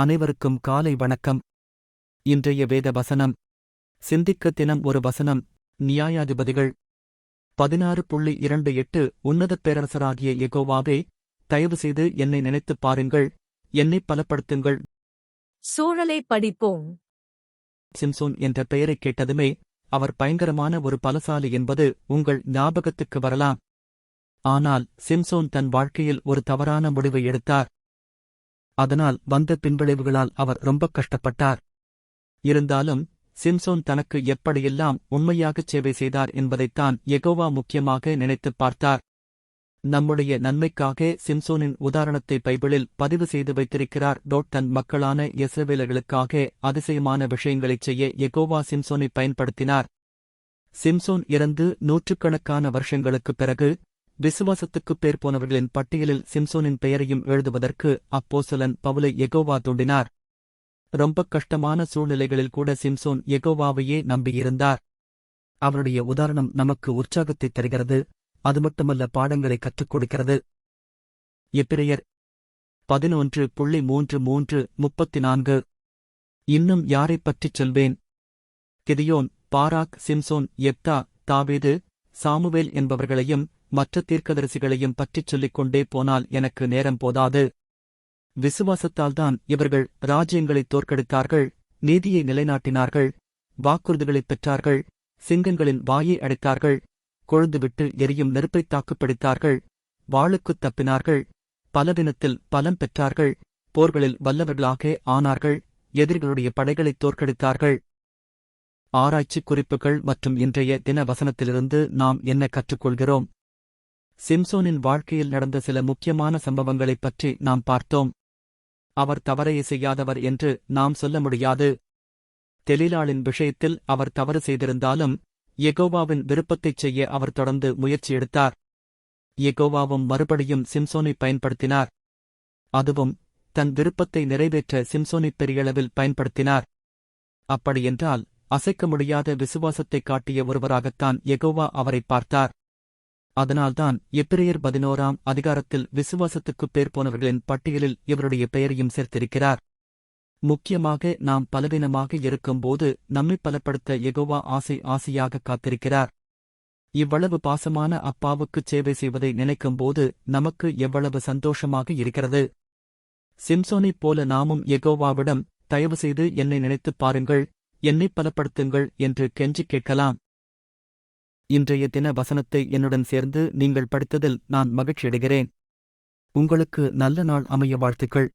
அனைவருக்கும் காலை வணக்கம். இன்றைய வேத வசனம் சிந்திக்க தினம் ஒரு வசனம். நியாயாதிபதிகள். பதினாறு புள்ளி இரண்டு எட்டு. உன்னதப் பேரரசராகிய எகோவாவே தயவு செய்து என்னை நினைத்துப் பாருங்கள். என்னைப் பலப்படுத்துங்கள். சூழலை படிப்போம். சிம்சோன் என்ற பெயரைக் கேட்டதுமே அவர் பயங்கரமான ஒரு பலசாலி என்பது உங்கள் ஞாபகத்துக்கு வரலாம். ஆனால் சிம்சோன் தன் வாழ்க்கையில் ஒரு தவறான முடிவை எடுத்தார். அதனால் வந்த பின்விளைவுகளால் அவர் ரொம்ப கஷ்டப்பட்டார். இருந்தாலும் சிம்சோன் தனக்கு எப்படியெல்லாம் உண்மையாகச் சேவை செய்தார் என்பதைத்தான் எகோவா முக்கியமாக நினைத்துப் பார்த்தார். நம்முடைய நன்மைக்காக சிம்சோனின் உதாரணத்தை பைபிளில் பதிவு செய்து வைத்திருக்கிறார் டோட் தன் மக்களான இஸ்ரவேலர்களுக்காக அதிசயமான விஷயங்களைச் செய்ய எகோவா சிம்சோனை பயன்படுத்தினார். சிம்சோன் இறந்து நூற்றுக்கணக்கான வருஷங்களுக்குப் பிறகு விசுவாசத்துக்குப் பேர் போனவர்களின் பட்டியலில் சிம்சோனின் பெயரையும் எழுதுவதற்கு அப்போசலன் பவுலை எகோவா தூண்டினார். ரொம்ப கஷ்டமான சூழ்நிலைகளில் கூட சிம்சோன் எகோவாவையே நம்பியிருந்தார். அவருடைய உதாரணம் நமக்கு உற்சாகத்தைத் தருகிறது அது மட்டுமல்ல பாடங்களை கற்றுக் கொடுக்கிறது. எப்பிரையர் பதினொன்று புள்ளி மூன்று மூன்று முப்பத்தி நான்கு இன்னும் யாரைப் பற்றிச் சொல்வேன்? கிதியோன் பாராக் சிம்சோன் எப்தா தாவீது சாமுவேல் என்பவர்களையும் மற்ற தீர்க்கதரிசிகளையும் பற்றிச் சொல்லிக் கொண்டே போனால் எனக்கு நேரம் போதாது. விசுவாசத்தால்தான் இவர்கள் ராஜ்யங்களை தோற்கடித்தார்கள் நீதியை நிலைநாட்டினார்கள் வாக்குறுதிகளைப் பெற்றார்கள் சிங்கங்களின் வாயை அடைத்தார்கள் கொழுந்துவிட்டு எரியும் நெருப்பைத் தாக்குப்பிடித்தார்கள் வாளுக்குத் தப்பினார்கள் பலவினத்தில் பலம் பெற்றார்கள் போர்களில் வல்லவர்களாக ஆனார்கள் எதிரிகளுடைய படைகளைத் தோற்கடித்தார்கள். ஆராய்ச்சி குறிப்புகள் மற்றும் இன்றைய தின வசனத்திலிருந்து நாம் என்ன கற்றுக்கொள்கிறோம்? சிம்சோனின் வாழ்க்கையில் நடந்த சில முக்கியமான சம்பவங்களைப் பற்றி நாம் பார்த்தோம். அவர் தவறையை செய்யாதவர் என்று நாம் சொல்ல முடியாது. தெலிலாளின் விஷயத்தில் அவர் தவறு செய்திருந்தாலும் எகோவாவின் விருப்பத்தைச் செய்ய அவர் தொடர்ந்து முயற்சி எடுத்தார். எகோவாவும் மறுபடியும் சிம்சோனை பயன்படுத்தினார். அதுவும் தன் விருப்பத்தை நிறைவேற்ற சிம்சோனை பெரியளவில் பயன்படுத்தினார். அப்படியென்றால் அசைக்க முடியாத விசுவாசத்தைக் காட்டிய ஒருவராகத்தான் எகோவா அவரை பார்த்தார். அதனால்தான் எப்பிரையர் பதினோராம் அதிகாரத்தில் விசுவாசத்துக்குப் பேர் போனவர்களின் பட்டியலில் இவருடைய பெயரையும் சேர்த்திருக்கிறார். முக்கியமாக நாம் பலவீனமாக இருக்கும்போது நம்மை பலப்படுத்த எகோவா ஆசை ஆசையாக காத்திருக்கிறார். இவ்வளவு பாசமான அப்பாவுக்குச் சேவை செய்வதை நினைக்கும்போது நமக்கு எவ்வளவு சந்தோஷமாக இருக்கிறது. சிம்சோனைப் போல நாமும் எகோவாவிடம் தயவு செய்து என்னை நினைத்துப் பாருங்கள் என்னைப் பலப்படுத்துங்கள் என்று கெஞ்சிக் கேட்கலாம். இன்றைய தின வசனத்தை என்னுடன் சேர்ந்து நீங்கள் படித்ததில் நான் மகிழ்ச்சியடைகிறேன். உங்களுக்கு நல்ல நாள் அமைய வாழ்த்துக்கள்.